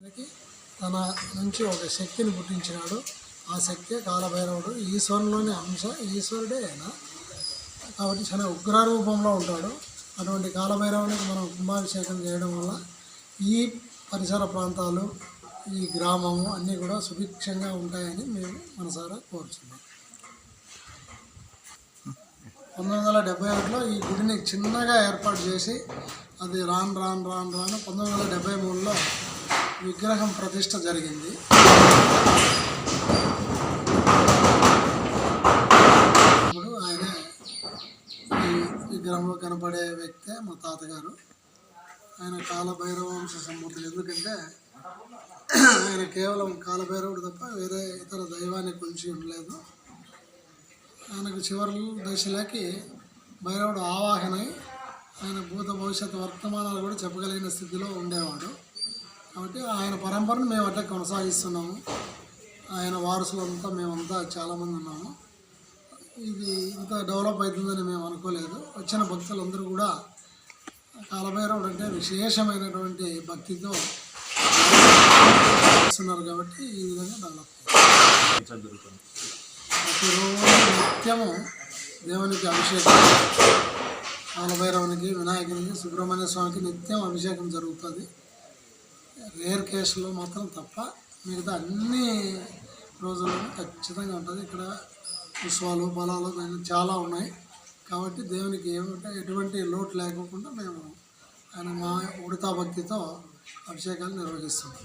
మనకి తన నుంచి ఒక శక్తిని పుట్టించినాడు. ఆ శక్తే కాలభైరవుడు. ఈశ్వరులోని అంశ ఈశ్వరుడే ఆయన. కాబట్టి చాలా ఉగ్ర రూపంలో ఉంటాడు. అటువంటి కాలభైరవునికి మనం కుంభాభిషేకం చేయడం వల్ల ఈ పరిసర ప్రాంతాలు ఈ గ్రామము అన్నీ కూడా సుభిక్షంగా ఉంటాయని మేము మనసారా కోరుచున్నాం. పంతొమ్మిది వందల డెబ్బై ఒకటిలో ఈ గుడిని చిన్నగా ఏర్పాటు చేసి అది రాను రాను రాను రాను పంతొమ్మిది వందల డెబ్బై మూడులో విగ్రహం ప్రతిష్ట జరిగింది. ఇప్పుడు ఆయన ఈ విగ్రహంలో కనపడే వ్యక్తే మా తాతగారు. ఆయన కాలభైరవంశ సంబంధులు ఎందుకంటే ఆయన కేవలం కాలభైరవుడు తప్ప వేరే ఇతర దైవాన్ని కొలిచి ఉండలేదు. ఆయనకు చివరి దశలకి భైరవుడు ఆవాహనై ఆయన భూత భవిష్యత్తు వర్తమానాలు కూడా చెప్పగలిగిన స్థితిలో ఉండేవాడు. కాబట్టి ఆయన పరంపరను మేము అట్లా కొనసాగిస్తున్నాము. ఆయన వారసులంతా మేమంతా చాలామంది ఉన్నాము. ఇది ఇంత డెవలప్ అవుతుందని మేము అనుకోలేదు. వచ్చిన భక్తులందరూ కూడా కాలభైరవుడు అంటే విశేషమైనటువంటి భక్తితో చేస్తున్నారు కాబట్టి ఈ విధంగా డెవలప్ అయింది. ప్రతిరోజు నిత్యము దేవునికి అభిషేకం కాలభైరవునికి వినాయకునికి సుబ్రహ్మణ్య స్వామికి నిత్యం అభిషేకం జరుగుతుంది. రేర్ కేసులో మాత్రం తప్ప మిగతా అన్ని రోజుల్లోనూ ఖచ్చితంగా ఉంటుంది. ఇక్కడ ఉత్సవాలు బలాలు చాలా ఉన్నాయి. కాబట్టి దేవునికి ఏమిటో ఎటువంటి లోటు లేకుండా మేము ఆయన మా ఉడతా భక్తితో అభిషేకాలు నిర్వహిస్తున్నాం.